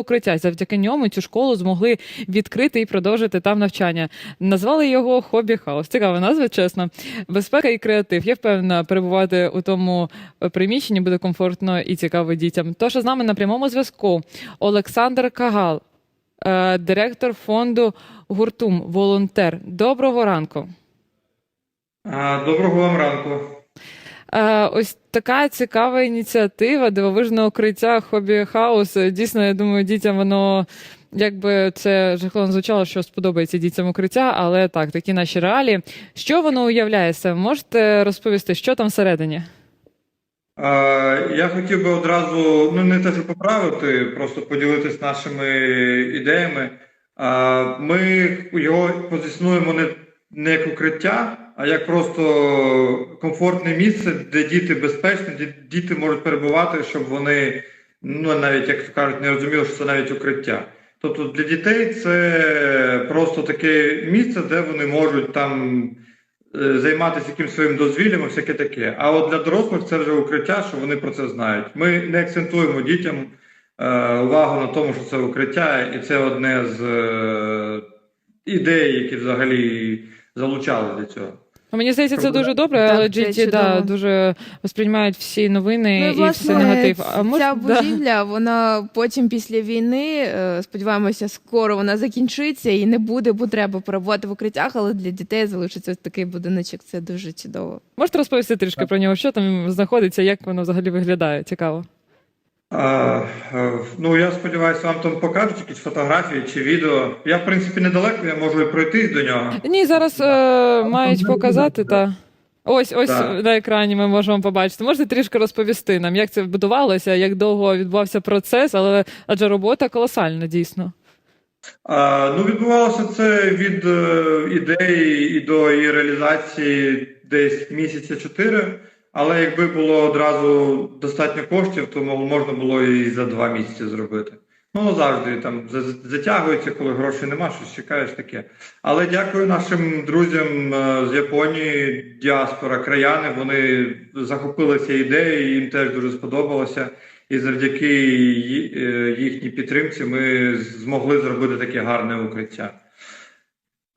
укриття. Завдяки ньому цю школу змогли відкрити і продовжити там навчання. Назвали його хобі хаус. Цікава назва, чесно. Безпека і креатив. Я впевнена, перебувати у тому е, приміщенні буде комфортно і цікаво дітям. Тож з нами на прямому зв'язку Олександр Кагал, е, директор фонду Гуртум, волонтер. Доброго ранку. Доброго вам ранку. Е, Ось така цікава ініціатива, дивовижне укриття хобі хаус. Дійсно, я думаю, дітям воно якби це жахливо звучало, що сподобається дітям укриття, але так, такі наші реалії. Що воно уявляє себе? Можете розповісти, що там всередині? А, Я хотів би одразу, ну не те, що поправити, просто поділитись нашими ідеями. А, Ми його позиціонуємо не, не як укриття, а як просто комфортне місце, де діти безпечні, де діти можуть перебувати, щоб вони, ну навіть як то кажуть, не розуміли, що це навіть укриття. Тобто для дітей це просто таке місце, де вони можуть там е, займатися якимось своїм дозвіллям, і всяке таке. А от для дорослих це вже укриття, що вони про це знають. Ми не акцентуємо дітям е, увагу на тому, що це укриття, і це одне з е, ідей, які взагалі залучали до цього. Ну, Мені здається, це дуже добре, Так, але це діти да, чудово. дуже сприймають всі новини Ну, і, і все негатив. А ця може, да. будівля, вона потім після війни, е, сподіваємося, скоро вона закінчиться і не буде потреби перебувати в укриттях, але для дітей залишиться ось такий будиночок. Це дуже чудово. Можете розповісти трішки про нього, що там знаходиться, як воно взагалі виглядає? Цікаво. А, е, ну, я сподіваюся, вам там покажуть якісь фотографії чи відео. Я, в принципі, недалеко, я можу і пройти до нього. Ні, зараз е, мають показати та. Ось ось Так. на екрані ми можемо побачити. Можете трішки розповісти нам, як це будувалося, як довго відбувався процес, але адже робота колосальна, дійсно. А, ну, відбувалося це від е, ідеї і до її реалізації десь місяця чотири. Але якби було одразу достатньо коштів, то можна було і за два місяці зробити. Ну, завжди там затягується, коли грошей нема, щось чекаєш таке. Але дякую нашим друзям е, з Японії, діаспора, краяни. Вони захопилися ідеєю, їм теж дуже сподобалося. І завдяки е, їхній підтримці ми змогли зробити таке гарне укриття.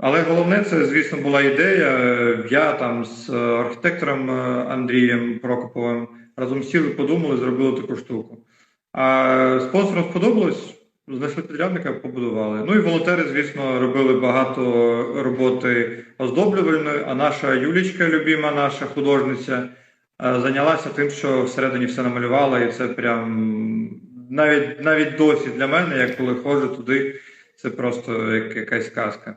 Але головне, це, звісно, була ідея. Е, Я там з е, архітектором е, Андрієм Прокоповим разом сіли, подумали, зробили таку штуку. А спонсорам сподобалось, знайшли підрядника, побудували. Ну і волонтери, звісно, робили багато роботи оздоблювальної, а наша Юлічка, любима наша художниця, зайнялася тим, що всередині все намалювала, і це прям навіть навіть досі для мене, як коли ходжу туди, це просто як якась казка.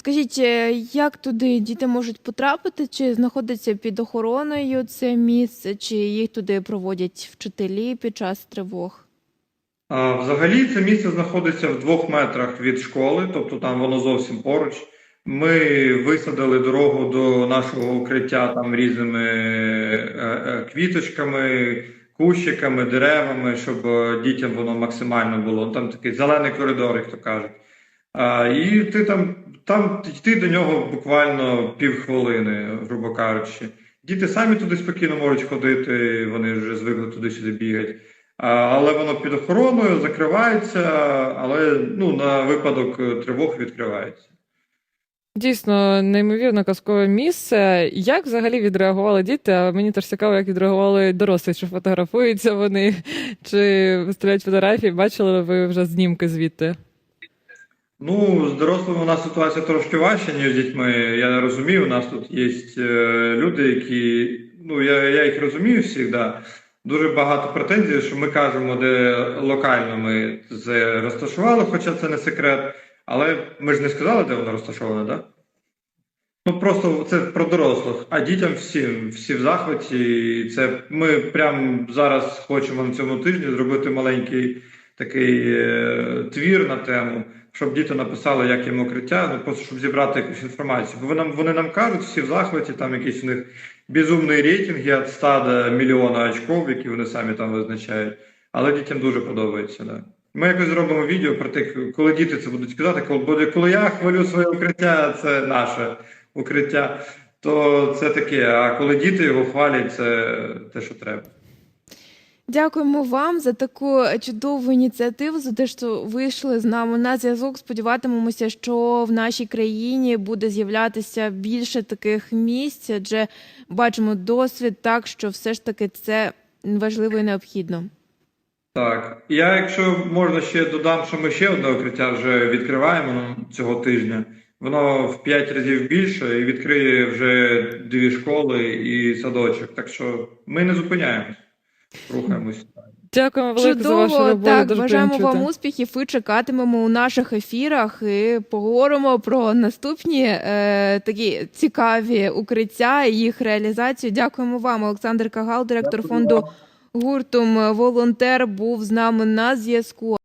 Скажіть, е, як туди діти можуть потрапити? Чи знаходиться під охороною це місце, чи їх туди проводять вчителі під час тривог? Взагалі це місце знаходиться в двох метрах від школи, тобто там воно зовсім поруч. Ми висадили дорогу до нашого укриття там різними е, е, квіточками, кущиками, деревами, щоб дітям воно максимально було. Там такий зелений коридор, як то кажуть. І ти там, там йти до нього буквально півхвилини, грубо кажучи. Діти самі туди спокійно можуть ходити, вони вже звикли туди-сюди бігати. Але воно під охороною закривається, але ну, на випадок тривог відкривається. Дійсно, неймовірно казкове місце. Як взагалі відреагували діти? А мені теж цікаво, як відреагували дорослі, чи фотографуються вони, чи виставляють фотографії. Бачили ви вже знімки звідти? Ну, з дорослими у нас ситуація трошки важча, ніж з дітьми. Я розумію, у нас тут є е, люди, які, ну, я, я їх розумію всіх, да. Дуже багато претензій, що ми кажемо, де локально ми це розташували, хоча це не секрет. Але ми ж не сказали, де воно розташоване, так? Да? Ну просто це про дорослих, а дітям всім, всі в захваті. Це ми прямо зараз хочемо на цьому тижні зробити маленький такий е, твір на тему, щоб діти написали, як їм укриття, ну просто щоб зібрати якусь інформацію. Бо вони вони нам кажуть, всі в захваті, там якісь у них безумні рейтинги від 100 до мільйона очков, які вони самі там визначають. Але дітям дуже подобається, да. Ми якось зробимо відео про те, коли діти це будуть казати, коли коли я хвалю своє укриття, це наше укриття, то це таке. А коли діти його хвалять, це те, що треба. Дякуємо вам за таку чудову ініціативу, за те, що вийшли з нами на зв'язок. Сподіватимемося, що в нашій країні буде з'являтися більше таких місць, адже бачимо досвід так, що все ж таки це важливо і необхідно. Так, я, якщо можна ще додам, що ми ще одне укриття вже відкриваємо цього тижня. Воно в 5 разів більше і відкриє вже дві школи і садочок. Так що ми не зупиняємось, рухаємось. Дякуємо велике за вашу роботу. так, дуже бажаємо приємно вам чути. успіхів і чекатимемо у наших ефірах і поговоримо про наступні е, такі цікаві укриття і їх реалізацію. Дякуємо вам, Олександр Кагал, директор фонду гуртом волонтер, був з нами на зв'язку.